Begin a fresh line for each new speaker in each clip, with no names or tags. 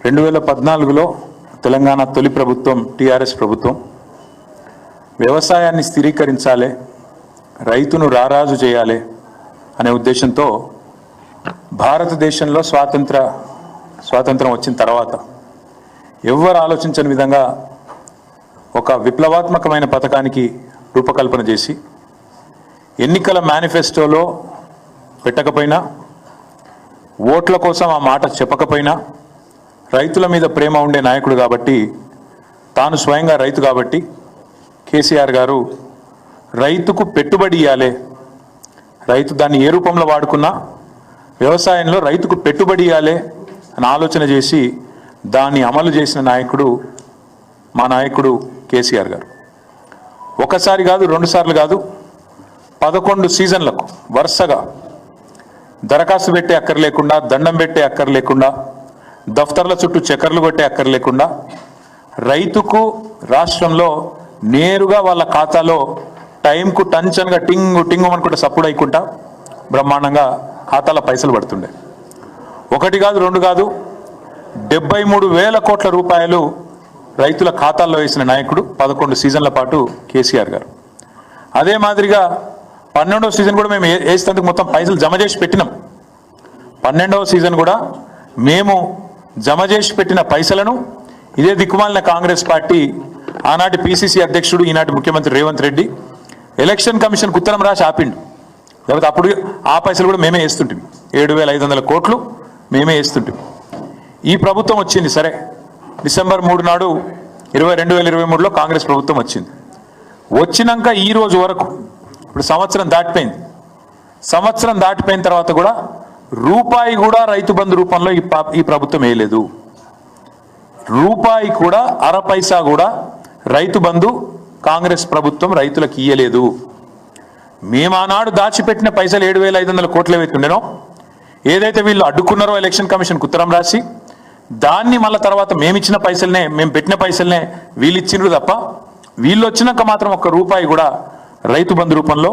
రెండు వేల పద్నాలుగులో తెలంగాణ తొలి ప్రభుత్వం టీఆర్ఎస్ ప్రభుత్వం. వ్యవసాయాన్ని స్థిరీకరించాలి రైతును రారాజు చేయాలి అనే ఉద్దేశంతో భారతదేశంలో స్వాతంత్ర స్వాతంత్రం వచ్చిన తర్వాత ఎవ్వరు ఆలోచించని విధంగా ఒక విప్లవాత్మకమైన పథకానికి రూపకల్పన చేసి ఎన్నికల మేనిఫెస్టోలో పెట్టకపోయినా ఓట్ల కోసం ఆ మాట చెప్పకపోయినా రైతుల మీద ప్రేమ ఉండే నాయకుడు కాబట్టి తాను స్వయంగా రైతు కాబట్టి కేసీఆర్ గారు రైతుకు పెట్టుబడి ఇవ్వాలి రైతు దాన్ని ఏ రూపంలో వాడుకున్నా వ్యవసాయంలో రైతుకు పెట్టుబడి ఇవ్వాలి అని ఆలోచన చేసి దాన్ని అమలు చేసిన నాయకుడు మా నాయకుడు కేసీఆర్ గారు. ఒకసారి కాదు రెండుసార్లు కాదు పదకొండు సీజన్లకు వరుసగా దరఖాస్తు పెట్టే అక్కర్ లేకుండా దండం పెట్టే అక్కర్ లేకుండా దఫ్తర్ల చుట్టూ చక్కర్లు కొట్టే అక్కర్లేకుండా రైతుకు రాష్ట్రంలో నేరుగా వాళ్ళ ఖాతాలో టైంకు టంచన్గా టింగు టింగు అనుకుంటే సప్పుడు అయ్యకుండా బ్రహ్మాండంగా ఖాతాలో పైసలు పడుతుండే. ఒకటి కాదు రెండు కాదు డెబ్బై మూడు వేల కోట్ల రూపాయలు రైతుల ఖాతాల్లో వేసిన నాయకుడు పదకొండు సీజన్ల పాటు కేసీఆర్ గారు. అదే మాదిరిగా పన్నెండవ సీజన్ కూడా మేము ఏ- మొత్తం పైసలు జమ చేసి పెట్టినాం. పన్నెండవ సీజన్ కూడా మేము జమ చేసి పెట్టిన పైసలను ఇదే దిక్కుమాలిన కాంగ్రెస్ పార్టీ ఆనాటి పిసిసి అధ్యక్షుడు ఈనాటి ముఖ్యమంత్రి రేవంత్ రెడ్డి ఎలక్షన్ కమిషన్ ఉత్తరం రాసి ఆపిండు. లేకపోతే అప్పుడు ఆ పైసలు కూడా మేమే వేస్తుంటాం ఏడు వేల ఐదు వందల కోట్లు మేమే వేస్తుంటాం ఈ ప్రభుత్వం వచ్చింది సరే. డిసెంబర్ మూడు నాడు ఇరవై రెండు వేల ఇరవై మూడులో కాంగ్రెస్ ప్రభుత్వం వచ్చింది. వచ్చినాక ఈ రోజు వరకు ఇప్పుడు సంవత్సరం దాటిపోయింది. సంవత్సరం దాటిపోయిన తర్వాత కూడా రూపాయి కూడా రైతు బంధు రూపంలో ఈ ప్రభుత్వం వేయలేదు. రూపాయి కూడా అర పైసా కూడా రైతు బంధు కాంగ్రెస్ ప్రభుత్వం రైతులకు ఇయ్యలేదు. మేము ఆనాడు దాచిపెట్టిన పైసలు ఏడు వేల ఐదు వందల కోట్లు ఏవైతుండేనో ఏదైతే వీళ్ళు అడ్డుకున్నారో ఎలక్షన్ కమిషన్కి ఉత్తరం రాసి దాన్ని మళ్ళీ తర్వాత మేమిచ్చిన పైసలనే మేము పెట్టిన పైసలనే వీళ్ళు ఇచ్చిండ్రు తప్ప వీళ్ళు వచ్చినాక మాత్రం ఒక్క రూపాయి కూడా రైతు బంధు రూపంలో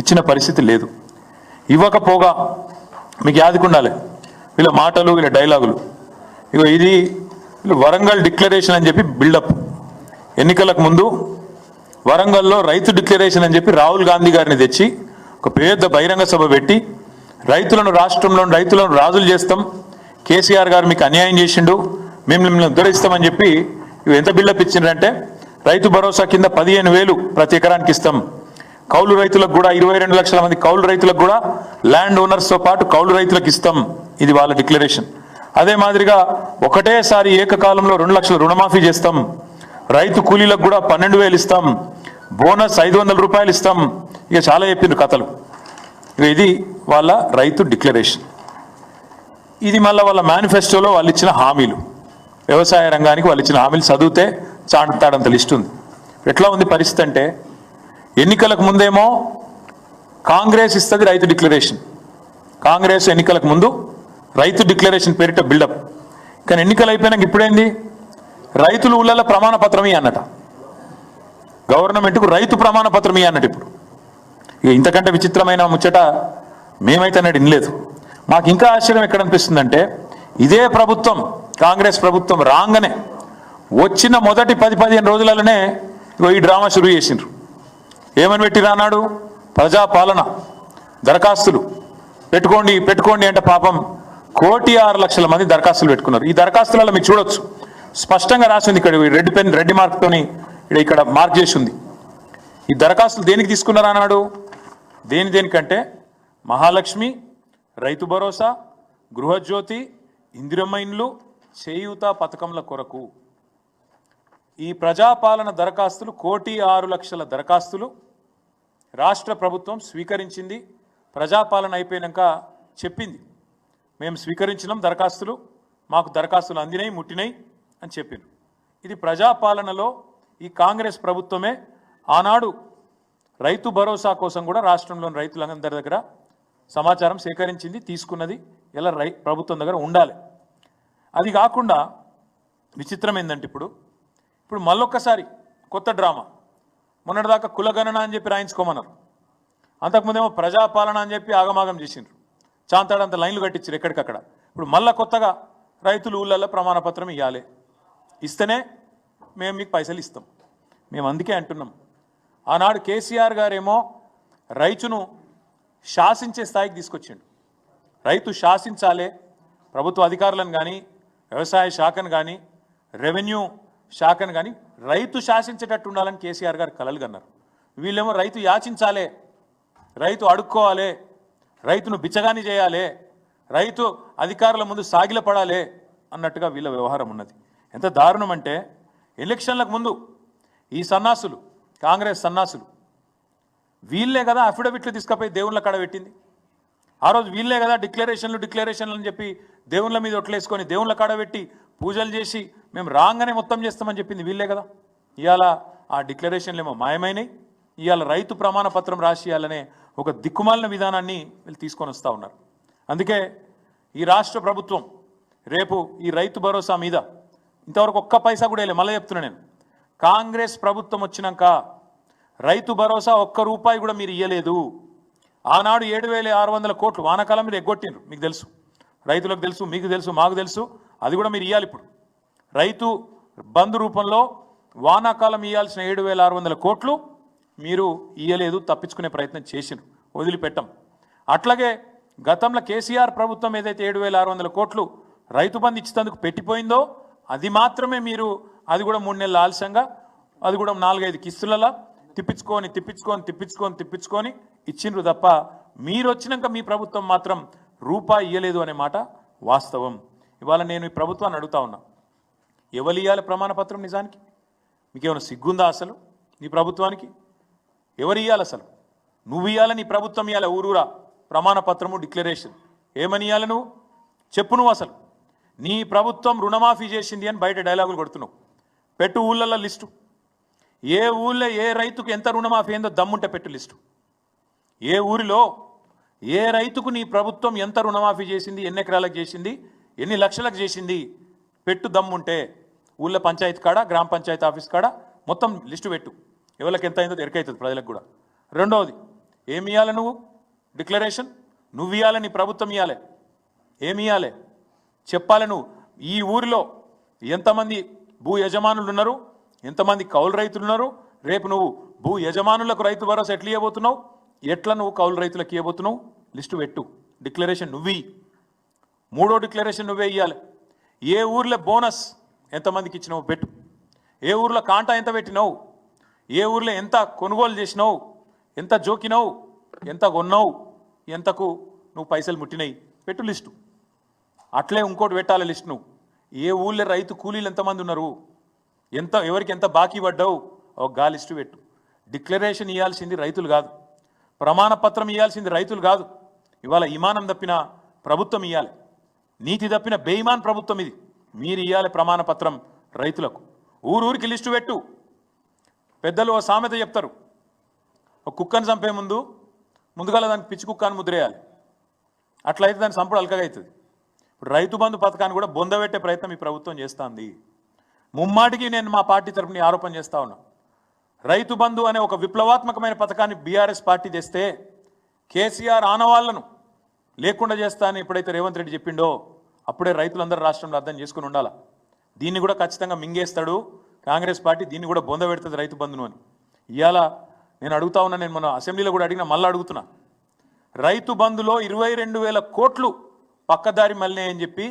ఇచ్చిన పరిస్థితి లేదు. ఇవ్వకపోగా మీకు యాదకుండాలి వీళ్ళ మాటలు వీళ్ళ డైలాగులు. ఇగో ఇది వరంగల్ డిక్లరేషన్ అని చెప్పి బిల్డప్. ఎన్నికలకు ముందు వరంగల్లో రైతు డిక్లరేషన్ అని చెప్పి రాహుల్ గాంధీ గారిని తెచ్చి ఒక పెద్ద బహిరంగ సభ పెట్టి రైతులను రాష్ట్రంలో రైతులను రాజులు చేస్తాం. కేసీఆర్ గారు మీకు అన్యాయం చేసిండు. మేము మిమ్మల్ని ఉద్ధరిస్తామని చెప్పి ఇవి ఎంత బిల్డప్ ఇచ్చిండ్రంటే రైతు భరోసా కింద పదిహేను వేలు ప్రతి ఎకరానికి ఇస్తాం. కౌలు రైతులకు కూడా ఇరవై రెండు లక్షల మంది కౌలు రైతులకు కూడా ల్యాండ్ ఓనర్స్తో పాటు కౌలు రైతులకు ఇస్తాం. ఇది వాళ్ళ డిక్లరేషన్. అదే మాదిరిగా ఒకటేసారి ఏకకాలంలో రెండు లక్షల రుణమాఫీ చేస్తాం. రైతు కూలీలకు కూడా పన్నెండు వేలు ఇస్తాం. బోనస్ ఐదు వందల రూపాయలు ఇస్తాం. ఇక చాలా చెప్పిండ్రు కథలు. ఇక ఇది వాళ్ళ రైతు డిక్లరేషన్. ఇది మళ్ళీ వాళ్ళ మేనిఫెస్టోలో వాళ్ళు ఇచ్చిన హామీలు. వ్యవసాయ రంగానికి వాళ్ళు ఇచ్చిన హామీలు చదివితే చాటుతాడంత లిస్ట్ ఉంది. ఎట్లా ఉంది పరిస్థితి అంటే ఎన్నికలకు ముందేమో కాంగ్రెస్ ఇస్తుంది రైతు డిక్లరేషన్. కాంగ్రెస్ ఎన్నికలకు ముందు రైతు డిక్లరేషన్ పేరిట బిల్డప్. కానీ ఎన్నికలు అయిపోయినాక ఇప్పుడేంది? రైతులు ఊళ్ళల్లో ప్రమాణ పత్రమే అన్నట గవర్నమెంట్కు రైతు ప్రమాణ పత్రమే అన్నట్టు ఇప్పుడు. ఇక ఇంతకంటే విచిత్రమైన ముచ్చట మేమైతే అన్నట్టు వినలేదు. మాకు ఇంకా ఆశ్చర్యం ఎక్కడ అనిపిస్తుందంటే ఇదే ప్రభుత్వం కాంగ్రెస్ ప్రభుత్వం రాగానే వచ్చిన మొదటి పది పదిహేను రోజులలోనే ఈ డ్రామా షురూ చేసిండ్రు. ఏమని పెట్టి రానాడు ప్రజాపాలన దరఖాస్తులు. పెట్టుకోండి పెట్టుకోండి అంటే పాపం కోటి ఆరు లక్షల మంది దరఖాస్తులు పెట్టుకున్నారు. ఈ దరఖాస్తులలో మీరు చూడొచ్చు. స్పష్టంగా రాసింది ఇక్కడ రెడ్ పెన్ రెడ్ మార్క్తోని ఇక్కడ మార్క్ చేసి ఉంది ఈ దరఖాస్తులు దేనికి తీసుకున్నారు అన్నాడు? దేని దేనికంటే మహాలక్ష్మి రైతు భరోసా గృహజ్యోతి ఇందిరమ్మ ఇండ్లు చేయూత పథకంల కొరకు. ఈ ప్రజాపాలన దరఖాస్తులు కోటి ఆరు లక్షల దరఖాస్తులు. రాష్ట్ర ప్రభుత్వం స్వీకరించింది ప్రజాపాలన అయిపోయాక చెప్పింది. మేము స్వీకరించినాం దరఖాస్తులు మాకు దరఖాస్తులు అందినాయి ముట్టినాయి అని చెప్పింది ఇది ప్రజాపాలనలో ఈ కాంగ్రెస్ ప్రభుత్వమే ఆనాడు రైతు భరోసా కోసం కూడా రాష్ట్రంలోని రైతులందరి దగ్గర సమాచారం సేకరించింది తీసుకున్నది. ఇలా రై ప్రభుత్వం దగ్గర ఉండాలి. అది కాకుండా విచిత్రం ఏంటంటే ఇప్పుడు ఇప్పుడు మళ్ళొక్కసారి కొత్త డ్రామా. మొన్నటిదాకా కులగణన అని చెప్పి రాయించుకోమన్నారు. అంతకుముందేమో ప్రజాపాలన అని చెప్పి ఆగమాగం చేసిండ్రు. చాంతాడంత లైన్లు కట్టించారు ఎక్కడికక్కడ. ఇప్పుడు మళ్ళా కొత్తగా రైతులు ఊళ్ళల్లో ప్రమాణపత్రం ఇవ్వాలి ఇస్తేనే మేము మీకు పైసలు ఇస్తాం. మేము అందుకే అంటున్నాం. ఆనాడు కేసీఆర్ గారేమో రైతును శాసించే స్థాయికి తీసుకొచ్చిండు. రైతు శాసించాలే ప్రభుత్వ అధికారులను కానీ వ్యవసాయ శాఖను కానీ రెవెన్యూ శాఖను కానీ రైతు శాసించేటట్టు ఉండాలని కేసీఆర్ గారు కలలు కన్నారు. వీళ్ళేమో రైతు యాచించాలే రైతు అడుక్కోవాలి రైతును బిచ్చగాని చేయాలి రైతు అధికారుల ముందు సాగిలపడాలి అన్నట్టుగా వీళ్ళ వ్యవహారం ఉన్నది. ఎంత దారుణం అంటే ఎలక్షన్లకు ముందు ఈ సన్నాసులు కాంగ్రెస్ సన్నాసులు వీళ్ళే కదా అఫిడవిట్లు తీసుకుపోయి దేవుళ్ళ కడ పెట్టింది. ఆ రోజు వీళ్ళే కదా డిక్లరేషన్లు డిక్లరేషన్లు అని చెప్పి దేవుళ్ళ మీద ఒట్లేసుకొని దేవుళ్ళ కాడ పెట్టి పూజలు చేసి మేము రాగానే మొత్తం చేస్తామని చెప్పింది వీళ్ళే కదా. ఇవాళ ఆ డిక్లరేషన్లు ఏమో మాయమైనవి ఇవాళ రైతు ప్రమాణ పత్రం రాసియాలనే ఒక దిక్కుమాలిన విధానాన్ని వీళ్ళు తీసుకొని వస్తూ ఉన్నారు. అందుకే ఈ రాష్ట్ర ప్రభుత్వం రేపు ఈ రైతు భరోసా మీద ఇంతవరకు ఒక్క పైసా కూడా వేయలే మళ్ళీ చెప్తున్నా నేను. కాంగ్రెస్ ప్రభుత్వం వచ్చినాక రైతు భరోసా ఒక్క రూపాయి కూడా మీరు ఇయ్యలేదు. ఆనాడు ఏడు వేల ఆరు వందల కోట్లు వానాకాలం మీరు ఎగ్గొట్టిండ్రు మీకు తెలుసు. రైతులకు తెలుసు మీకు తెలుసు మాకు తెలుసు. అది కూడా మీరు ఇవ్వాలి ఇప్పుడు. రైతు బంధు రూపంలో వానాకాలం ఇవ్వాల్సిన ఏడు వేల ఆరు వందల కోట్లు మీరు ఇయ్యలేదు తప్పించుకునే ప్రయత్నం చేసిండ్రు వదిలిపెట్టం. అట్లాగే గతంలో కేసీఆర్ ప్రభుత్వం ఏదైతే ఏడు వేల ఆరు వందల కోట్లు రైతు బంధు ఇచ్చినందుకు పెట్టిపోయిందో అది మాత్రమే మీరు అది కూడా మూడు నెలల ఆలస్యంగా అది కూడా నాలుగైదు కిస్తులలో తిప్పించుకొని తిప్పించుకొని తిప్పించుకొని తిప్పించుకొని ఇచ్చిండ్రు తప్ప మీరు వచ్చినాక మీ ప్రభుత్వం మాత్రం రూపాయి ఇయ్యలేదు అనే మాట వాస్తవం. ఇవాళ నేను ఈ ప్రభుత్వాన్ని అడుగుతా ఉన్నా. ఎవరు ఇవ్వాలి ప్రమాణ పత్రం నిజానికి మీకేమైనా సిగ్గుందా అసలు నీ ప్రభుత్వానికి? ఎవరు ఇవ్వాలి అసలు? నువ్వు ఇవ్వాలి నీ ప్రభుత్వం ఇవ్వాలి ఊరూరా. ప్రమాణ పత్రము డిక్లరేషన్. ఏమని ఇవ్వాలి నువ్వు? చెప్పు నువ్వు అసలు. నీ ప్రభుత్వం రుణమాఫీ చేసింది అని బయట డైలాగులు కొడుతున్నావు. పెట్టు ఊళ్ళల్లో లిస్టు. ఏ ఊళ్ళో ఏ రైతుకు ఎంత రుణమాఫీ అయిందో దమ్ముంటే పెట్టు లిస్టు. ఏ ఊరిలో ఏ రైతుకు నీ ప్రభుత్వం ఎంత రుణమాఫీ చేసింది ఎన్ని ఎకరాలకు చేసింది ఎన్ని లక్షలకు చేసింది పెట్టు దమ్ముంటే ఊళ్ళో పంచాయతీ కాడ గ్రామ పంచాయతీ ఆఫీస్ కాడ మొత్తం లిస్టు పెట్టు. ఎవరికి ఎంత అయిందో ఎరకైతుంది ప్రజలకు కూడా. రెండవది ఏమి ఇవ్వాలి నువ్వు? డిక్లరేషన్. నువ్వు ఇవ్వాలి నీ ప్రభుత్వం ఇవ్వాలి ఏమి ఇవ్వాలి చెప్పాలి నువ్వు. ఈ ఊరిలో ఎంతమంది భూ యజమానులు ఉన్నారు? ఎంతమంది కౌలు రైతులు ఉన్నారు? రేపు నువ్వు భూ యజమానులకు రైతు భరోసా ఎట్లా ఇవ్వబోతున్నావు? ఎట్లా నువ్వు కౌలు రైతులకు ఇవ్వబోతున్నావు? లిస్టు పెట్టు. డిక్లరేషన్ నువ్వు. మూడో డిక్లరేషన్ నువ్వే ఇవ్వాలి ఏ ఊర్లో బోనస్ ఎంతమందికి ఇచ్చినావు పెట్టు. ఏ ఊర్లో కాంటా ఎంత పెట్టినావు? ఏ ఊర్లో ఎంత కొనుగోలు చేసినావు? ఎంత జోకినావు? ఎంత కొన్నావు? ఎంతకు నువ్వు పైసలు ముట్టినాయి? పెట్టు లిస్టు. అట్లే ఇంకోటి పెట్టాలి లిస్ట్ నువ్వు. ఏ ఊళ్ళో రైతు కూలీలు ఎంతమంది ఉన్నారు? ఎంత ఎవరికి ఎంత బాకీ పడ్డావు? ఒక గా లిస్టు పెట్టు. డిక్లరేషన్ ఇవ్వాల్సింది రైతులు కాదు. ప్రమాణపత్రం ఇవ్వాల్సింది రైతులు కాదు. ఇవాళ ఇమానం తప్పిన ప్రభుత్వం ఇవ్వాలి నీతి తప్పిన బేయిమాన్ ప్రభుత్వం ఇది. మీరు ఇవ్వాలి ప్రమాణపత్రం రైతులకు. ఊరూరికి లిస్టు పెట్టు. పెద్దలు ఓ సామెత చెప్తారు. ఒక కుక్కను చంపే ముందు ముందుగా దానికి పిచ్చి కుక్క అని ముద్రేయాలి. అట్లయితే దాని సంపుడు అలకగా అవుతుంది ఇప్పుడు రైతు బంధు పథకాన్ని కూడా బొందబెట్టే ప్రయత్నం ఈ ప్రభుత్వం చేస్తుంది. ముమ్మాటికి నేను మా పార్టీ తరపున ఈ ఆరోపణ చేస్తా ఉన్నాను రైతు బంధు అనే ఒక విప్లవాత్మకమైన పథకాన్ని బీఆర్ఎస్ పార్టీ తెస్తే కేసీఆర్ ఆనవాళ్ళను లేకుండా చేస్తా అని ఎప్పుడైతే రేవంత్ రెడ్డి చెప్పిండో అప్పుడే రైతులందరూ రాష్ట్రంలో అర్థం చేసుకుని ఉండాలా. దీన్ని కూడా ఖచ్చితంగా మింగేస్తాడు కాంగ్రెస్ పార్టీ దీన్ని కూడా బొంద పెడుతుంది రైతు బంధును అని. ఇవాళ నేను అడుగుతా ఉన్నా నేను మన అసెంబ్లీలో కూడా అడిగిన మళ్ళీ అడుగుతున్నా. రైతు బంధులో ఇరవై రెండు వేల కోట్లు పక్కదారి మళ్ళీ అని చెప్పి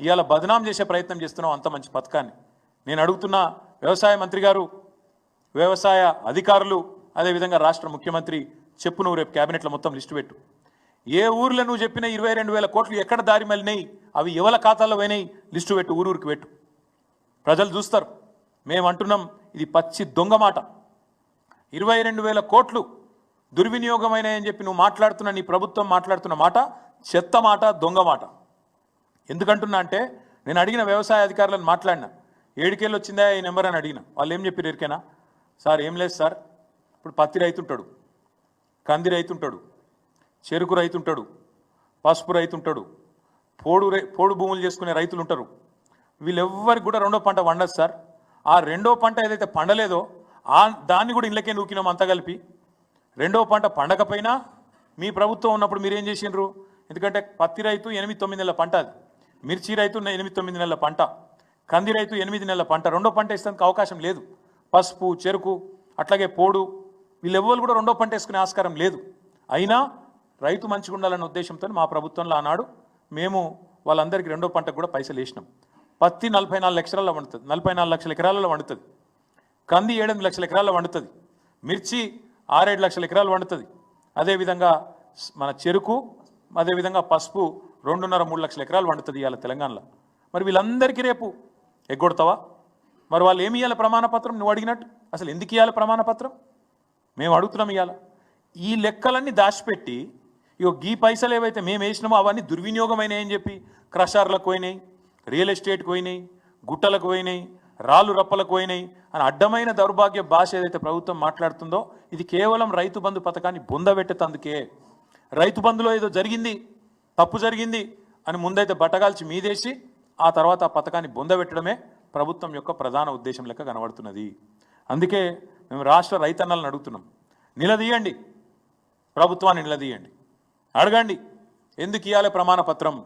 ఇవాళ బదనాం చేసే ప్రయత్నం చేస్తున్నాం అంత మంచి పథకాన్ని. నేను అడుగుతున్నా వ్యవసాయ మంత్రి గారు వ్యవసాయ అధికారులు అదేవిధంగా రాష్ట్ర ముఖ్యమంత్రి చెప్పు నువ్వు రేపు క్యాబినెట్లో మొత్తం లిస్టు పెట్టు. ఏ ఊర్లో నువ్వు చెప్పిన ఇరవై రెండు వేల కోట్లు ఎక్కడ దారి మళ్ళినాయి అవి ఎవల ఖాతాలో పోయినాయి లిస్టు పెట్టు ఊరూరికి పెట్టు. ప్రజలు చూస్తారు. మేము అంటున్నాం ఇది పచ్చి దొంగ మాట. ఇరవై రెండు వేల కోట్లు దుర్వినియోగమైనాయని చెప్పి నువ్వు మాట్లాడుతున్న నీ ప్రభుత్వం మాట్లాడుతున్న మాట చెత్త మాట దొంగ మాట. ఎందుకంటున్నా అంటే నేను అడిగిన వ్యవసాయ అధికారులను మాట్లాడినా. ఏడుకేళ్ళు వచ్చిందా ఈ నెంబర్ అని అడిగిన. వాళ్ళు ఏం చెప్పారు ఎరికైనా? సార్ ఏం లేదు సార్. ఇప్పుడు పత్తి రైతుంటాడు. కంది రైతుంటాడు. చెరుకు రైతుంటాడు. పసుపు రైతుంటాడు. పోడు రై పోడు భూములు చేసుకునే రైతులు ఉంటారు. వీళ్ళెవ్వరికి కూడా రెండో పంట వండదు సార్. ఆ రెండో పంట ఏదైతే పండలేదో ఆ దాన్ని కూడా ఇళ్ళకే నూకినాం అంతా కలిపి. రెండో పంట పండకపోయినా మీ ప్రభుత్వం ఉన్నప్పుడు మీరేం చేసిండ్రు? ఎందుకంటే పత్తి రైతు ఎనిమిది తొమ్మిది నెలల పంట అది. మిర్చి రైతు ఎనిమిది తొమ్మిది నెలల పంట. కంది రైతు ఎనిమిది నెలల పంట. రెండో పంట ఇస్తానికి అవకాశం లేదు. పసుపు చెరుకు అట్లాగే పోడు వీళ్ళెవ్వరు కూడా రెండో పంట వేసుకునే ఆస్కారం లేదు. అయినా రైతు మంచిగా ఉండాలన్న ఉద్దేశంతో మా ప్రభుత్వంలో ఆనాడు మేము వాళ్ళందరికీ రెండో పంటకు కూడా పైసలు వేసినాం. పత్తి నలభై నాలుగు లక్షలలో వండుతుంది. నలభై నాలుగు లక్షల ఎకరాలలో వండుతుంది. కంది ఏడెనిమిది లక్షల ఎకరాల్లో వండుతుంది. మిర్చి ఆరేడు లక్షల ఎకరాలు వండుతుంది. అదేవిధంగా మన చెరుకు అదేవిధంగా పసుపు రెండున్నర మూడు లక్షల ఎకరాలు వండుతుంది ఇవాళ తెలంగాణలో. మరి వీళ్ళందరికీ రేపు ఎగ్గొడతావా? మరి వాళ్ళు ఏమి ఇవ్వాలి ప్రమాణపత్రం? నువ్వు అడిగినట్టు? అసలు ఎందుకు ఇవ్వాలి ప్రమాణపత్రం? మేము అడుగుతున్నాం ఇవాళ ఈ లెక్కలన్నీ దాచిపెట్టి ఇగో గీ పైసలు ఏవైతే మేము వేసినామో అవన్నీ దుర్వినియోగమైనాయి అని చెప్పి క్రషర్లకు పోయినాయి రియల్ ఎస్టేట్కి పోయినాయి గుట్టలకు పోయినాయి రాళ్ళు రప్పలకు పోయినాయి అని అడ్డమైన దౌర్భాగ్య భాష ఏదైతే ప్రభుత్వం మాట్లాడుతుందో ఇది కేవలం రైతు బంధు పథకాన్ని బొందబెట్టేతందుకే రైతు బంధులో ఏదో జరిగింది తప్పు జరిగింది అని ముందైతే బట్టగాల్చి మీదేసి ఆ తర్వాత ఆ పథకాన్ని బొందబెట్టడమే ప్రభుత్వం యొక్క ప్రధాన ఉద్దేశం లెక్క కనబడుతున్నది. అందుకే మేము రాష్ట్ర రైతన్నలను అడుగుతున్నాం. నిలదీయండి. ప్రభుత్వాన్ని నిలదీయండి. అడగండి. ఎందుకు ఇవ్వాలి ప్రమాణ పత్రం?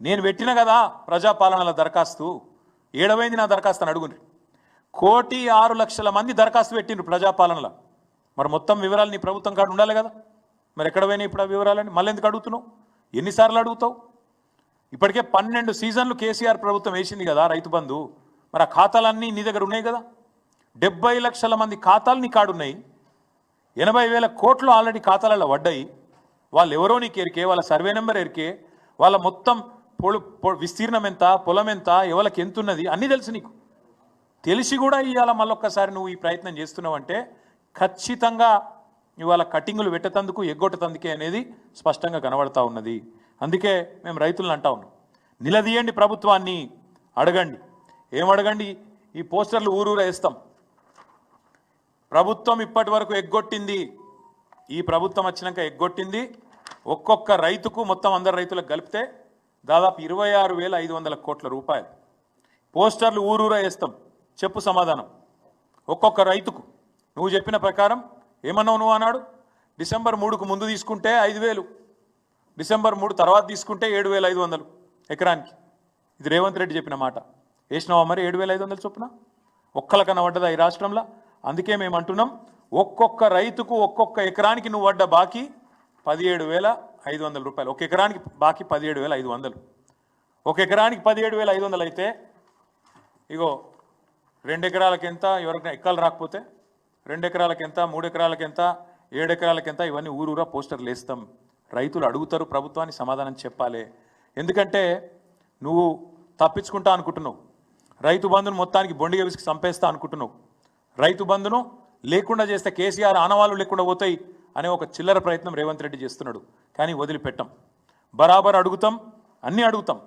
నేను పెట్టిన కదా ప్రజాపాలనల దరఖాస్తు. ఏడవైంది నా దరఖాస్తు అని అడుగుని. కోటి ఆరు లక్షల మంది దరఖాస్తు పెట్టిండ్రు ప్రజాపాలనలో. మరి మొత్తం వివరాలు నీ ప్రభుత్వం కాడ ఉండాలి కదా. మరి ఎక్కడ పోయినాయి ఇప్పుడు ఆ వివరాలని మళ్ళీ ఎందుకు అడుగుతున్నావు? ఎన్నిసార్లు అడుగుతావు? ఇప్పటికే పన్నెండు సీజన్లు కేసీఆర్ ప్రభుత్వం వేసింది కదా రైతు బంధు. మరి ఆ ఖాతాలన్నీ నీ దగ్గర ఉన్నాయి కదా? డెబ్బై లక్షల మంది ఖాతాలు నీ కాడున్నాయి ఎనభై వేల కోట్లు ఆల్రెడీ ఖాతాలలో పడ్డాయి. వాళ్ళు ఎవరో నీకు ఎరికే వాళ్ళ సర్వే నెంబర్ ఎరికే వాళ్ళ మొత్తం పొడు విస్తీర్ణం ఎంత పొలం ఎంత ఎవరికి ఎంత ఉన్నది అన్నీ తెలుసు నీకు. తెలిసి కూడా ఇవాళ మళ్ళొక్కసారి నువ్వు ఈ ప్రయత్నం చేస్తున్నావంటే ఖచ్చితంగా ఇవాళ కటింగులు పెట్టేతందుకు ఎగ్గొట్టేతందుకే అనేది స్పష్టంగా కనబడతా ఉన్నది. అందుకే మేము రైతులను అంటా ఉన్నాం. నిలదీయండి ప్రభుత్వాన్ని అడగండి. ఏమడగండి? ఈ పోస్టర్లు ఊరూర వేస్తాం. ప్రభుత్వం ఇప్పటి వరకు ఎగ్గొట్టింది. ఈ ప్రభుత్వం వచ్చినాక ఎగ్గొట్టింది. ఒక్కొక్క రైతుకు మొత్తం అందరు రైతులకు కలిపితే దాదాపు ఇరవై ఆరు వేల ఐదు వందల కోట్ల రూపాయలు. పోస్టర్లు ఊరూరా వేస్తాం. చెప్పు సమాధానం. ఒక్కొక్క రైతుకు. నువ్వు చెప్పిన ప్రకారం ఏమన్నావు నువ్వు అన్నాడు? డిసెంబర్ మూడుకు ముందు తీసుకుంటే ఐదు వేలు. డిసెంబర్ మూడు తర్వాత తీసుకుంటే ఏడు వేల ఐదు వందలు ఎకరానికి. ఇది రేవంత్ రెడ్డి చెప్పిన మాట. వేసినావా మరి ఏడు వేల ఐదు వందలు చొప్పున? ఒక్కలకన్నా కనబడ్డదా ఈ రాష్ట్రంలో? అందుకే మేము అంటున్నాం ఒక్కొక్క రైతుకు ఒక్కొక్క ఎకరానికి నువ్వు పడ్డ బాకీ పదిహేడు వేల ఐదు వందల రూపాయలు. ఒక ఎకరానికి బాకీ పదిహేడు వేల ఐదు వందలు. ఒక ఎకరానికి పదిహేడు వేల ఐదు వందలు అయితే ఇగో రెండు ఎకరాలకి ఎంత ఎవరికైనా ఎక్కాలు రాకపోతే రెండు ఎకరాలకి ఎంత మూడు ఎకరాలకి ఎంత ఏడు ఎకరాలకి ఎంత ఇవన్నీ ఊరూరా పోస్టర్లు వేస్తాం. రైతులు అడుగుతారు ప్రభుత్వాన్ని సమాధానం చెప్పాలి. ఎందుకంటే నువ్వు తప్పించుకుంటా అనుకుంటున్నావు. రైతు బంధును మొత్తానికి బొండిగా విసికి చంపేస్తా అనుకుంటున్నావు. రైతు బంధును లేకుండా చేస్తే కేసీఆర్ ఆనవాళ్ళు లేకుండా పోతాయి అనే ఒక చిల్లర ప్రయత్నం రేవంత్ రెడ్డి చేస్తున్నాడు. కానీ వదిలిపెట్టం. బరాబర్ అడుగుతాం అన్నీ అడుగుతాం.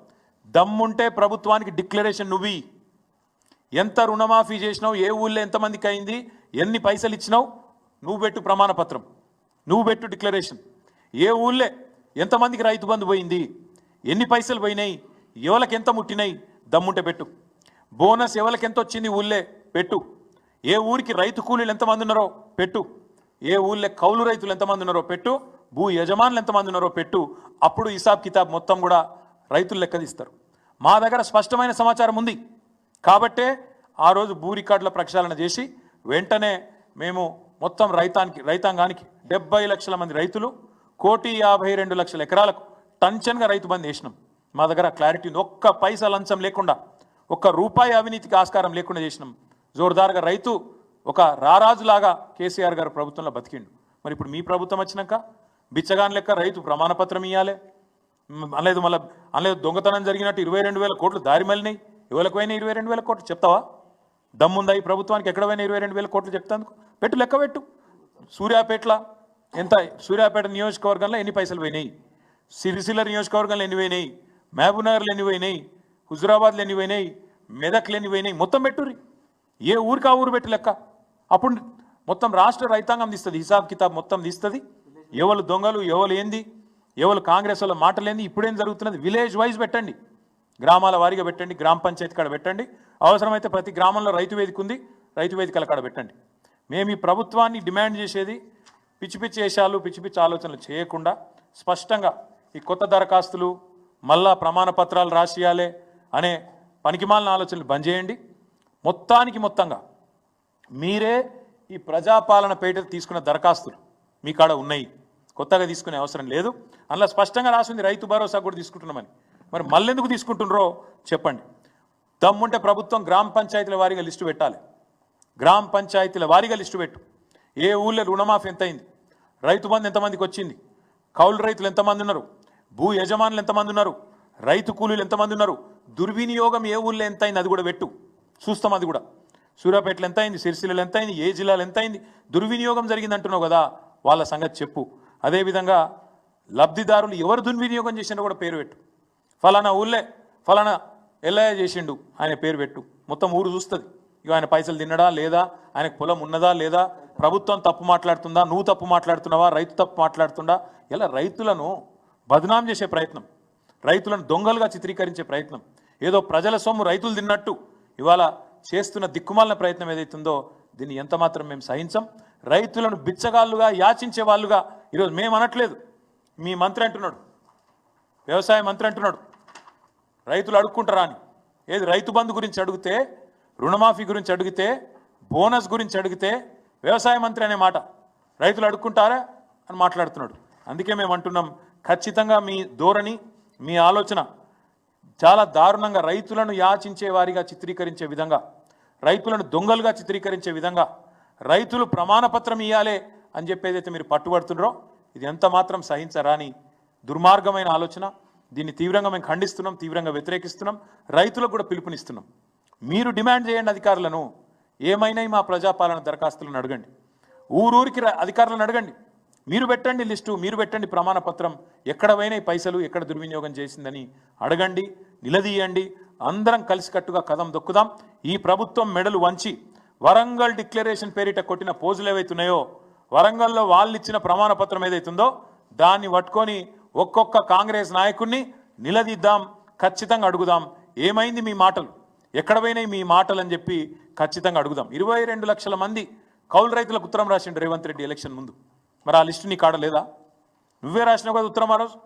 దమ్ముంటే ప్రభుత్వానికి డిక్లరేషన్ నువ్వు. ఎంత రుణమాఫీ చేసినావు ఏ ఊళ్ళో ఎంతమందికి అయింది ఎన్ని పైసలు ఇచ్చినావు నువ్వు పెట్టు ప్రమాణపత్రం. నువ్వు పెట్టు డిక్లరేషన్. ఏ ఊళ్ళే ఎంతమందికి రైతు బంధు పోయింది ఎన్ని పైసలు పోయినాయి ఎవరికి ఎంత ముట్టినాయి దమ్ముంటే పెట్టు. బోనస్ ఎవరికి ఎంత వచ్చింది ఊళ్ళే? పెట్టు. ఏ ఊరికి రైతు కూలీలు ఎంతమంది ఉన్నారో పెట్టు. ఏ ఊళ్ళో కౌలు రైతులు ఎంతమంది ఉన్నారో పెట్టు. భూ యజమానులు ఎంతమంది ఉన్నారో పెట్టు. అప్పుడు హిసాబ్ కితాబ్ మొత్తం కూడా రైతులు లెక్కదిస్తారు మా దగ్గర స్పష్టమైన సమాచారం ఉంది. కాబట్టే ఆ రోజు భూ రికార్డుల ప్రక్షాళన చేసి వెంటనే మేము మొత్తం రైతానికి రైతాంగానికి డెబ్బై లక్షల మంది రైతులు కోటి యాభై రెండు లక్షల ఎకరాలకు టంచన్గా రైతు బంద్ వేసినాం. మా దగ్గర క్లారిటీ ఉంది. ఒక్క పైసా లంచం లేకుండా. ఒక్క రూపాయి అవినీతికి ఆస్కారం లేకుండా చేసినాం. జోరుదారుగా రైతు ఒక రారాజులాగా కేసీఆర్ గారు ప్రభుత్వంలో బతికిండు. మరి ఇప్పుడు మీ ప్రభుత్వం వచ్చినాక బిచ్చగాని లెక్క రైతు ప్రమాణపత్రం ఇవ్వాలి అనలేదు మళ్ళీ అనలేదు దొంగతనం జరిగినట్టు ఇరవై రెండు వేల కోట్లు దారి మళ్ళినాయి. ఎవరికి పోయినా ఇరవై రెండు వేల కోట్లు చెప్తావా? దమ్ముందా ఈ ప్రభుత్వానికి? ఎక్కడ పోయినా ఇరవై రెండు వేల కోట్లు చెప్తాందుకు పెట్టు లెక్క పెట్టు. సూర్యాపేటల ఎంత సూర్యాపేట నియోజకవర్గంలో ఎన్ని పైసలు పోయినాయి? సిరిసిల్ల నియోజకవర్గంలో ఎన్ని పోయినాయి? మహబూబ్నగర్లో ఎన్ని పోయినాయి? హుజురాబాద్ ఎన్ని పోయినాయి మెదక్లు ఎన్ని పోయినాయి మొత్తం పెట్టుర్రి. ఏ ఊరికి ఆ ఊరు పెట్టి లెక్క? అప్పుడు మొత్తం రాష్ట్ర రైతాంగం తీస్తుంది హిసాబ్ కితాబ్ మొత్తం తీస్తుంది. ఎవరు దొంగలు ఎవరు ఏంది ఎవరు కాంగ్రెస్ వాళ్ళ మాటలేంది ఇప్పుడేం జరుగుతున్నది? విలేజ్ వైజ్ పెట్టండి. గ్రామాల వారీగా పెట్టండి గ్రామ పంచాయతీ కాడ పెట్టండి. అవసరమైతే ప్రతి గ్రామంలో రైతు వేదిక ఉంది రైతు వేదికల కాడ పెట్టండి. మేము ఈ ప్రభుత్వాన్ని డిమాండ్ చేసేది పిచ్చి పిచ్చి వేషాలు పిచ్చి పిచ్చి ఆలోచనలు చేయకుండా స్పష్టంగా ఈ కొత్త దరఖాస్తులు మళ్ళా ప్రమాణ పత్రాలు రాసియాలే అనే పనికిమాలిన ఆలోచనలు బంద్ చేయండి. మొత్తానికి మొత్తంగా మీరే ఈ ప్రజాపాలన పేట తీసుకున్న దరఖాస్తులు మీ కాడ ఉన్నాయి. కొత్తగా తీసుకునే అవసరం లేదు. అందులో స్పష్టంగా రాసింది రైతు భరోసా కూడా తీసుకుంటున్నామని. మరి మళ్ళెందుకు తీసుకుంటున్నారో చెప్పండి. దమ్ముంటే ప్రభుత్వం గ్రామ పంచాయతీల వారీగా లిస్టు పెట్టాలి. గ్రామ పంచాయతీల వారీగా లిస్టు పెట్టు. ఏ ఊళ్ళో రుణమాఫీ ఎంత అయింది రైతు బంధు ఎంతమందికి వచ్చింది? కౌలు రైతులు ఎంతమంది ఉన్నారు? భూ యజమానులు ఎంతమంది ఉన్నారు? రైతు కూలీలు ఎంతమంది ఉన్నారు? దుర్వినియోగం ఏ ఊళ్ళో ఎంత అయింది అది కూడా పెట్టు. చూస్తాం అది కూడా. సూర్యాపేటలో ఎంత అయింది సిరిసిల్లలో ఎంత అయింది ఏ జిల్లాలో ఎంత అయింది దుర్వినియోగం జరిగింది అంటున్నావు కదా వాళ్ళ సంగతి చెప్పు. అదేవిధంగా లబ్ధిదారులు ఎవరు దుర్వినియోగం చేసినా కూడా పేరు పెట్టు. ఫలానా ఊళ్ళే ఫలానా ఎల్లయ్య చేసిండు ఆయన పేరు పెట్టు. మొత్తం ఊరు చూస్తుంది. ఇక ఆయన పైసలు తిన్నడా లేదా? ఆయనకు పొలం ఉన్నదా లేదా? ప్రభుత్వం తప్పు మాట్లాడుతుందా? నువ్వు తప్పు మాట్లాడుతున్నావా? రైతు తప్పు మాట్లాడుతుందా ఇలా రైతులను బదనాం చేసే ప్రయత్నం. రైతులను దొంగలుగా చిత్రీకరించే ప్రయత్నం. ఏదో ప్రజల సొమ్ము రైతులు తిన్నట్టు ఇవాళ చేస్తున్న దిక్కుమాలిన ప్రయత్నం ఏదైతుందో దీన్ని ఎంత మాత్రం మేము సహించం. రైతులను బిచ్చగాళ్ళుగా యాచించే వాళ్ళుగా ఈరోజు మేము అనట్లేదు. మీ మంత్రి అంటున్నాడు. వ్యవసాయ మంత్రి అంటున్నాడు. రైతులు అడుక్కుంటారా అని. ఏది రైతు బంధు గురించి అడిగితే రుణమాఫీ గురించి అడిగితే బోనస్ గురించి అడిగితే వ్యవసాయ మంత్రి అనే మాట. రైతులు అడుక్కుంటారా అని మాట్లాడుతున్నాడు. అందుకే మేము అంటున్నాం ఖచ్చితంగా మీ ధోరణి మీ ఆలోచన చాలా దారుణంగా రైతులను యాచించే వారిగా చిత్రీకరించే విధంగా రైతులను దొంగలుగా చిత్రీకరించే విధంగా రైతులు ప్రమాణపత్రం ఇవ్వాలే అని చెప్పేదైతే మీరు పట్టుబడుతున్నారో ఇది ఎంత మాత్రం సహించరాని దుర్మార్గమైన ఆలోచన. దీన్ని తీవ్రంగా మేము ఖండిస్తున్నాం తీవ్రంగా వ్యతిరేకిస్తున్నాం రైతులకు కూడా పిలుపునిస్తున్నాం. మీరు డిమాండ్ చేయండి అధికారులను ఏమైనా మా ప్రజాపాలన దరఖాస్తులను అడగండి. ఊరూరికి అధికారులను అడగండి. మీరు పెట్టండి లిస్టు మీరు పెట్టండి ప్రమాణపత్రం ఎక్కడ పైసలు ఎక్కడ దుర్వినియోగం చేసిందని అడగండి నిలదీయండి. అందరం కలిసికట్టుగా కదం దొక్కుదాం. ఈ ప్రభుత్వం మెడలు వంచి వరంగల్ డిక్లరేషన్ పేరిట కొట్టిన పోజులు ఏవైతున్నాయో వరంగల్లో వాళ్ళు ఇచ్చిన ప్రమాణపత్రం ఏదైతుందో దాన్ని పట్టుకొని ఒక్కొక్క కాంగ్రెస్ నాయకుడిని నిలదీద్దాం ఖచ్చితంగా అడుగుదాం. ఏమైంది మీ మాటలు? ఎక్కడ పోయినాయి మీ మాటలు అని చెప్పి ఖచ్చితంగా అడుగుదాం. ఇరవై రెండు లక్షల మంది కౌలు రైతులకు ఉత్తరం రాసిండు రేవంత్ రెడ్డి ఎలక్షన్ ముందు. మరి ఆ లిస్టు నీ కాడలేదా నువ్వే రాసినావు కదా ఉత్తరం ఆ రోజు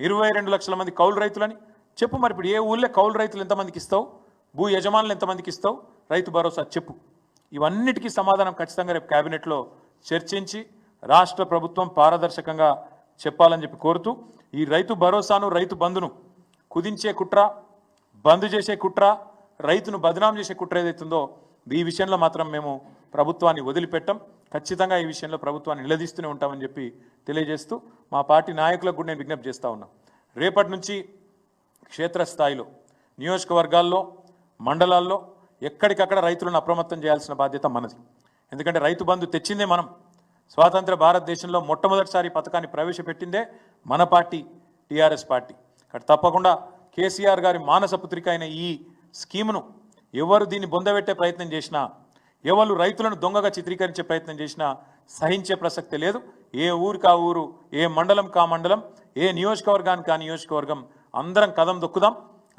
ఇరవై రెండు లక్షల మంది కౌలు రైతులని. చెప్పు మరి ఇప్పుడు ఏ ఊళ్ళో కౌలు రైతులు ఎంతమందికి ఇస్తావు? భూ యజమానులు ఎంతమందికి ఇస్తావు? రైతు భరోసా చెప్పు. ఇవన్నిటికీ సమాధానం ఖచ్చితంగా రేపు కేబినెట్లో చర్చించి రాష్ట్ర ప్రభుత్వం పారదర్శకంగా చెప్పాలని చెప్పి కోరుతూ ఈ రైతు భరోసాను రైతు బంధును కుదించే కుట్ర బంద్ చేసే కుట్ర రైతును బదనాం చేసే కుట్ర ఏదైతుందో ఈ విషయంలో మాత్రం మేము ప్రభుత్వాన్ని వదిలిపెట్టం. ఖచ్చితంగా ఈ విషయంలో ప్రభుత్వాన్ని నిలదీస్తూనే ఉంటామని చెప్పి తెలియజేస్తూ మా పార్టీ నాయకులకు కూడా నేను విజ్ఞప్తి చేస్తూ ఉన్నా. రేపటి నుంచి క్షేత్రస్థాయిలో నియోజకవర్గాల్లో మండలాల్లో ఎక్కడికక్కడ రైతులను అప్రమత్తం చేయాల్సిన బాధ్యత మనది. ఎందుకంటే రైతు బంధు తెచ్చిందే మనం. స్వాతంత్ర భారతదేశంలో మొట్టమొదటిసారి పథకాన్ని ప్రవేశపెట్టిందే మన పార్టీ టీఆర్ఎస్ పార్టీ. కాబట్టి తప్పకుండా కేసీఆర్ గారి మానస పుత్రిక అయిన ఈ స్కీమును ఎవరు దీన్ని బొందబెట్టే ప్రయత్నం చేసినా ఎవరు రైతులను దొంగగా చిత్రీకరించే ప్రయత్నం చేసినా సహించే ప్రసక్తి లేదు. ఏ ఊరికి ఆ ఊరు ఏ మండలం కా మండలం ఏ నియోజకవర్గానికి కా నియోజకవర్గం అందరం కదం దొక్కుదాం.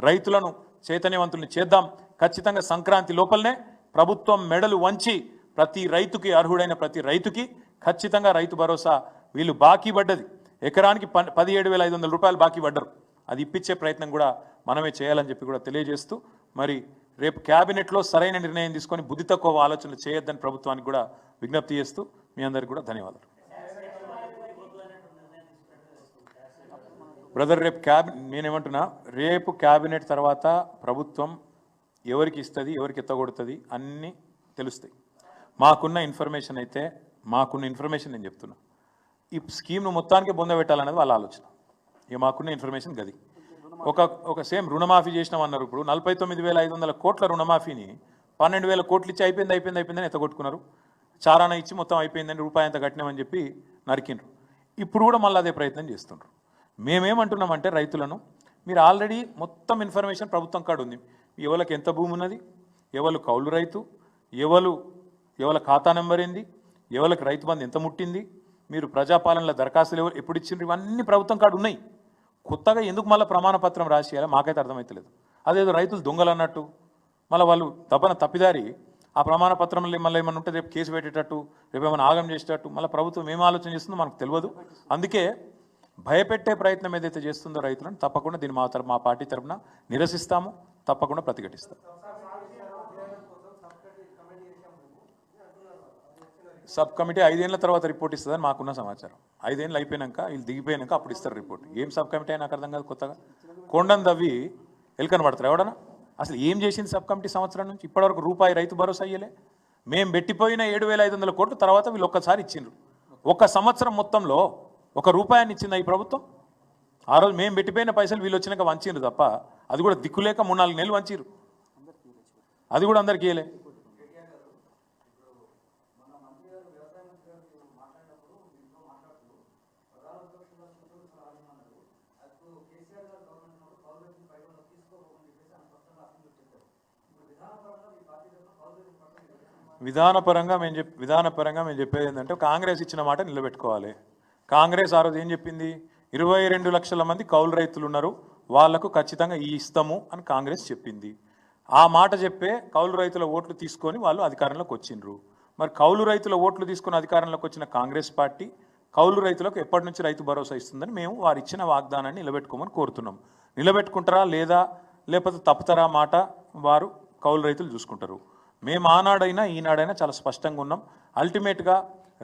రైతులను చైతన్యవంతుల్ని చేద్దాం. ఖచ్చితంగా సంక్రాంతి లోపలనే ప్రభుత్వం మెడలు వంచి ప్రతి రైతుకి అర్హుడైన ప్రతి రైతుకి ఖచ్చితంగా రైతు భరోసా వీళ్ళు బాకీ పడ్డది. ఎకరానికి ప పదిహేడు వేల ఐదు వందల రూపాయలు బాకీ పడ్డరు. అది ఇప్పించే ప్రయత్నం కూడా మనమే చేయాలని చెప్పి కూడా తెలియజేస్తూ మరి రేపు క్యాబినెట్లో సరైన నిర్ణయం తీసుకొని బుద్ధి తక్కువ ఆలోచనలు చేయొద్దని ప్రభుత్వానికి కూడా విజ్ఞప్తి చేస్తూ మీ అందరికి కూడా ధన్యవాదాలు. బ్రదర్ రేపు క్యాబినెట్ నేనేమంటున్నా రేపు క్యాబినెట్ తర్వాత ప్రభుత్వం ఎవరికి ఇస్తుంది ఎవరికి ఎత్తగొడుతుంది అన్నీ తెలుస్తాయి. మాకున్న ఇన్ఫర్మేషన్ అయితే మాకున్న ఇన్ఫర్మేషన్ నేను చెప్తున్నా. ఈ స్కీమ్ను మొత్తానికి పొందబెట్టాలనేది వాళ్ళ ఆలోచన. ఇక మాకున్న ఇన్ఫర్మేషన్ గది. ఒక ఒక సేమ్ రుణమాఫీ చేసినాం అన్నారు ఇప్పుడు నలభై తొమ్మిది వేల ఐదు వందల కోట్ల రుణమాఫీని పన్నెండు వేల కోట్లు ఇచ్చి అయిపోయింది అయిపోయింది అయిపోయిందని ఎత్తగొట్టుకున్నారు. చారాన ఇచ్చి మొత్తం అయిపోయిందని రూపాయి అంత కట్టినామని చెప్పి నరికిండ్రు. ఇప్పుడు కూడా మళ్ళీ అదే ప్రయత్నం చేస్తుండ్రు. మేమేమంటున్నామంటే రైతులను మీరు ఆల్రెడీ మొత్తం ఇన్ఫర్మేషన్ ప్రభుత్వం కాడ ఉంది. ఎవరికి ఎంత భూమి ఉన్నది ఎవరు కౌలు రైతు ఎవరు ఎవరి ఖాతా నెంబర్ ఏంది ఎవరికి రైతు బంధు ఎంత ముట్టింది మీరు ప్రజాపాలనలో దరఖాస్తులు ఎవరు ఎప్పుడు ఇచ్చిండ్రు ఇవన్నీ ప్రభుత్వం కాడ ఉన్నాయి. కొత్తగా ఎందుకు మళ్ళీ ప్రమాణ పత్రం రాసియాలో మాకైతే అర్థమవుతలేదు అదేదో రైతులు దొంగలు అన్నట్టు. మళ్ళీ వాళ్ళు తపన తప్పిదారి ఆ ప్రమాణ పత్రంలో మళ్ళీ ఏమైనా ఉంటే రేపు కేసు పెట్టేటట్టు రేపు ఏమైనా ఆగం చేసేటట్టు మళ్ళీ ప్రభుత్వం ఏం ఆలోచన చేస్తుందో మనకు తెలియదు. అందుకే భయపెట్టే ప్రయత్నం ఏదైతే చేస్తుందో రైతులను తప్పకుండా దీన్ని మా తరపు మా పార్టీ తరపున నిరసిస్తాము తప్పకుండా ప్రతిఘటిస్తాం సబ్ కమిటీ ఐదేళ్ళ తర్వాత రిపోర్ట్ ఇస్తుందని మాకున్న సమాచారం. ఐదేళ్ళు అయిపోయినాక వీళ్ళు దిగిపోయినాక అప్పుడు ఇస్తారు రిపోర్ట్. ఏం సబ్ కమిటీ అయినా నాకు అర్థం కాదు కొత్తగా. కొండను తవ్వి ఎలుకని పడతారు ఎవడన్నా? అసలు ఏం చేసింది సబ్ కమిటీ సంవత్సరం నుంచి? ఇప్పటివరకు రూపాయి రైతు భరోసా అయ్యలే మేము పెట్టిపోయిన ఏడు వేల ఐదు వందల కోట్లు తర్వాత వీళ్ళు ఒక్కసారి ఇచ్చిండ్రు. ఒక సంవత్సరం మొత్తంలో ఒక రూపాయిని ఇచ్చిందా ఈ ప్రభుత్వం? ఆ రోజు మేము పెట్టిపోయిన పైసలు వీళ్ళు వచ్చినాక వంచిండ్రు తప్ప అది కూడా దిక్కులేక మూడు నాలుగు నెలలు వంచిరు అది కూడా అందరికీ వేయలే విధానపరంగా మేము చెప్ విధానపరంగా మేము చెప్పేది ఏంటంటే కాంగ్రెస్ ఇచ్చిన మాట నిలబెట్టుకోవాలి. కాంగ్రెస్ ఆ రోజు ఏం చెప్పింది? ఇరవై రెండు లక్షల మంది కౌలు రైతులు ఉన్నారు వాళ్ళకు ఖచ్చితంగా ఈ ఇస్తాము అని కాంగ్రెస్ చెప్పింది. ఆ మాట చెప్పే కౌలు రైతుల ఓట్లు తీసుకొని వాళ్ళు అధికారంలోకి వచ్చిండ్రు. మరి కౌలు రైతుల ఓట్లు తీసుకొని అధికారంలోకి వచ్చిన కాంగ్రెస్ పార్టీ కౌలు రైతులకు ఎప్పటి నుంచి రైతు భరోసా ఇస్తుందని మేము వారు ఇచ్చిన వాగ్దానాన్ని నిలబెట్టుకోమని కోరుతున్నాం. నిలబెట్టుకుంటారా లేదా? లేకపోతే తప్పుతారా మాట వారు కౌలు రైతులు చూసుకుంటారు. మేము ఆనాడైనా ఈనాడైనా చాలా స్పష్టంగా ఉన్నాం. అల్టిమేట్గా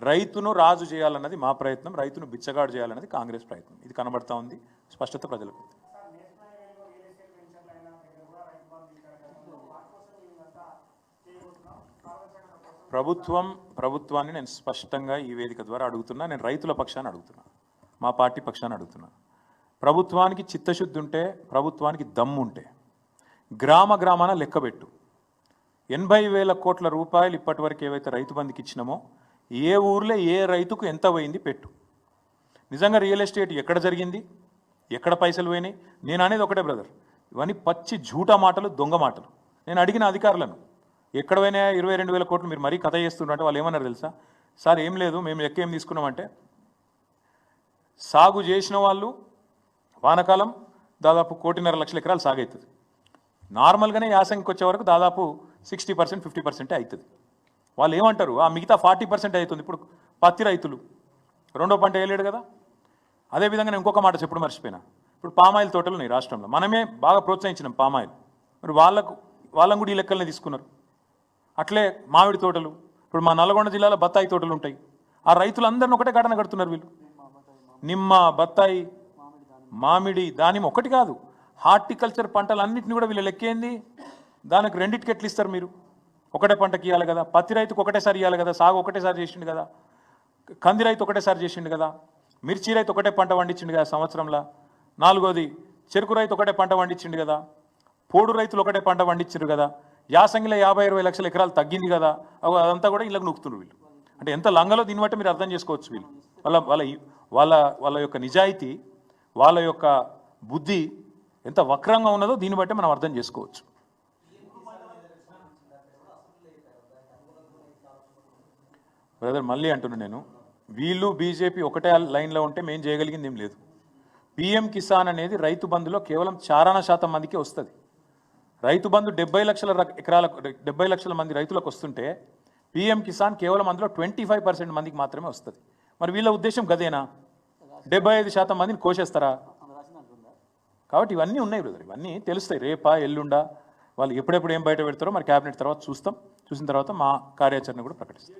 రైతును రాజు చేయాలన్నది మా ప్రయత్నం రైతును బిచ్చగాడు చేయాలన్నది కాంగ్రెస్ ప్రయత్నం. ఇది కనబడతా ఉంది స్పష్టత ప్రజలకు. ప్రభుత్వం ప్రభుత్వాన్ని నేను స్పష్టంగా ఈ వేదిక ద్వారా అడుగుతున్నా నేను రైతుల పక్షాన్ని అడుగుతున్నా మా పార్టీ పక్షాన్ని అడుగుతున్నా. ప్రభుత్వానికి చిత్తశుద్ధి ఉంటే ప్రభుత్వానికి దమ్ముంటే గ్రామ గ్రామాన లెక్కబెట్టు ఎనభై వేల కోట్ల రూపాయలు ఇప్పటివరకు ఏవైతే రైతు బంధుకి ఇచ్చినామో ఏ ఊర్లో ఏ రైతుకు ఎంత పోయింది పెట్టు. నిజంగా రియల్ ఎస్టేట్ ఎక్కడ జరిగింది? ఎక్కడ పైసలు పోయినాయి? నేను అనేది ఒకటే బ్రదర్. ఇవన్నీ పచ్చి జూటా మాటలు దొంగ మాటలు. నేను అడిగిన అధికారులను ఎక్కడ పోయినా ఇరవై రెండు వేల కోట్లు మీరు మరీ కథ చేస్తున్నారంటే వాళ్ళు ఏమన్నారు తెలుసా? సార్ ఏం లేదు మేము లెక్క ఏం తీసుకున్నామంటే సాగు చేసిన వాళ్ళు వానకాలం దాదాపు కోటిన్నర లక్షల ఎకరాలు సాగు అవుతుంది. నార్మల్గానే యాసంగికి వచ్చే వరకు దాదాపు సిక్స్టీ పర్సెంట్ ఫిఫ్టీ పర్సెంటే అవుతుంది. వాళ్ళు ఏమంటారు ఆ మిగతా ఫార్టీ పర్సెంట్ అవుతుంది. ఇప్పుడు పత్తి రైతులు రెండో పంట వేయలేడు కదా? అదేవిధంగా నేను ఇంకొక మాట చెప్పడం మర్చిపోయినా. ఇప్పుడు పామాయిల్ తోటలు ఉన్నాయి రాష్ట్రంలో. మనమే బాగా ప్రోత్సహించినాం పామాయిల్. మరి వాళ్ళకు వాళ్ళని కూడా ఈ లెక్కలనే తీసుకున్నారు. అట్లే మామిడి తోటలు ఇప్పుడు మా నల్గొండ జిల్లాలో బత్తాయి తోటలు ఉంటాయి. ఆ రైతులందరిని ఒకటే ఘటన కడుతున్నారు వీళ్ళు. నిమ్మ బత్తాయి మామిడి దానిమ్మ ఒకటి కాదు. హార్టికల్చర్ పంటలన్నింటినీ కూడా వీళ్ళు లెక్కేంది? దానికి రెండింటికి ఎట్లు ఇస్తారు మీరు? ఒకటే పంటకి ఇవ్వాలి కదా. పత్తి రైతుకు ఒకటేసారి ఇవ్వాలి కదా. సాగు ఒకటేసారి చేసిండు కదా. కంది రైతు ఒకటేసారి చేసిండు కదా. మిర్చి రైతు ఒకటే పంట పండించిండు కదా సంవత్సరంలో. నాలుగోది చెరుకు రైతు ఒకటే పంట పండించిండు కదా. పోడు రైతులు ఒకటే పంట పండించారు కదా. యాసంగిలో యాభై ఇరవై లక్షల ఎకరాలు తగ్గింది కదా. అదంతా కూడా ఇళ్ళకు నొక్కుతున్నారు వీళ్ళు. అంటే ఎంత లంగలో దీన్ని బట్టి మీరు అర్థం చేసుకోవచ్చు వీళ్ళు. వాళ్ళ వాళ్ళ వాళ్ళ వాళ్ళ యొక్క నిజాయితీ వాళ్ళ యొక్క బుద్ధి ఎంత వక్రంగా ఉన్నదో దీన్ని బట్టి మనం అర్థం చేసుకోవచ్చు. బ్రదర్ మళ్ళీ అంటున్నాను నేను. వీళ్ళు బీజేపీ ఒకటే లైన్లో ఉంటే మేము చేయగలిగింది ఏం లేదు. పిఎం కిసాన్ అనేది రైతు బంధులో కేవలం చారణ శాతం మందికి వస్తుంది. రైతు బంధు డెబ్బై లక్షల ఎకరాలకు డెబ్బై లక్షల మంది రైతులకు వస్తుంటే పిఎం కిసాన్ కేవలం అందులో ట్వంటీ ఫైవ్ పర్సెంట్ మందికి మాత్రమే వస్తుంది. మరి వీళ్ళ ఉద్దేశం గదేనా? డెబ్బై ఐదు శాతం మందిని కోసేస్తారా? కాబట్టి ఇవన్నీ ఉన్నాయి బ్రదర్ ఇవన్నీ తెలుస్తాయి. రేపా ఎల్లుండా వాళ్ళు ఎప్పుడెప్పుడు ఏం బయట పెడతారో మరి క్యాబినెట్ తర్వాత చూస్తాం. చూసిన తర్వాత మా కార్యాచరణ కూడా ప్రకటిస్తాం.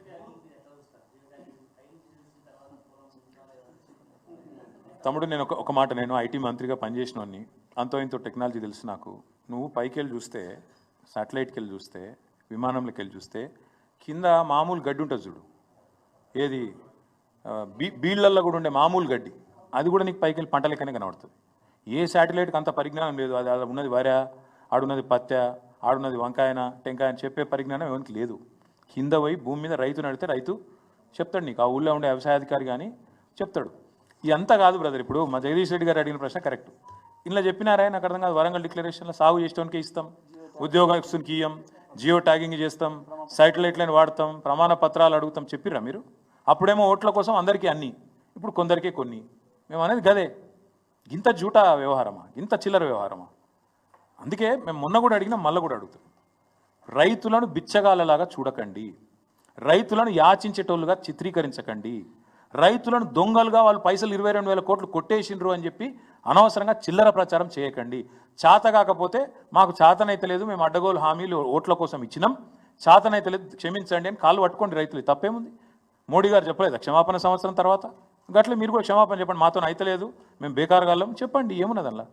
తమ్ముడు నేను ఒక ఒక మాట నేను ఐటీ మంత్రిగా పనిచేసినవన్నీ అంతో ఇంతో టెక్నాలజీ తెలుసు నాకు. నువ్వు పైకి వెళ్ళి చూస్తే సాటిలైట్కి వెళ్ళి చూస్తే విమానంలోకి వెళ్ళి చూస్తే కింద మామూలు గడ్డి ఉంటుంది చూడు. ఏది? బీ బీళ్ళల్లో కూడా ఉండే మామూలు గడ్డి. అది కూడా నీకు పైకి వెళ్ళి పంట లెక్కనే కనబడుతుంది. ఏ శాటిలైట్కి అంత పరిజ్ఞానం లేదు. అది అది ఉన్నది వర ఆడున్నది పత్య ఆడున్నది వంకాయన టెంకాయ అని చెప్పే పరిజ్ఞానం ఎవరికి లేదు. కింద పోయి భూమి మీద రైతు నడితే రైతు చెప్తాడు నీకు. ఆ ఊళ్ళో ఉండే వ్యవసాయాధికారి కానీ చెప్తాడు. ఇదంతా కాదు బ్రదర్ ఇప్పుడు. మా జగదీష్ రెడ్డి గారు అడిగిన ప్రశ్న కరెక్ట్. ఇలా చెప్పినారా నాకు అర్థం కాదు. వరంగల్ డిక్లరేషన్లో సాగు చేసేటోనికి ఇస్తాం. ఉద్యోగస్తునికి ఇయ్యం జియో ట్యాగింగ్ చేస్తాం సైటిలైట్లను వాడతాం ప్రమాణ పత్రాలు అడుగుతాం చెప్పిర్రా మీరు? అప్పుడేమో ఓట్ల కోసం అందరికీ అన్ని. ఇప్పుడు కొందరికే కొన్ని. మేము అనేది గదే. ఇంత జూటా వ్యవహారమా? ఇంత చిల్లర వ్యవహారమా? అందుకే మేము మొన్న కూడా అడిగినా మళ్ళీ కూడా అడుగుతాం. రైతులను బిచ్చగాళ్ళలాగా చూడకండి. రైతులను యాచించేటోళ్ళుగా చిత్రీకరించకండి. రైతులను దొంగలుగా వాళ్ళు పైసలు ఇరవై రెండు వేల కోట్లు కొట్టేసిండ్రు అని చెప్పి అనవసరంగా చిల్లర ప్రచారం చేయకండి. చేత కాకపోతే మాకు చేతనైతే లేదు మేము అడ్డగోలు హామీలు ఓట్ల కోసం ఇచ్చినాం. చేతనైతే లేదు క్షమించండి అని కాళ్ళు పట్టుకోండి రైతులు. తప్పేముంది? మోడీ గారు చెప్పలేదు క్షమాపణ సంవత్సరం తర్వాత. గట్ల మీరు కూడా క్షమాపణ చెప్పండి మాతో అయితలేదు మేము బేకారగాళ్ళం చెప్పండి ఏమున్నదల్లా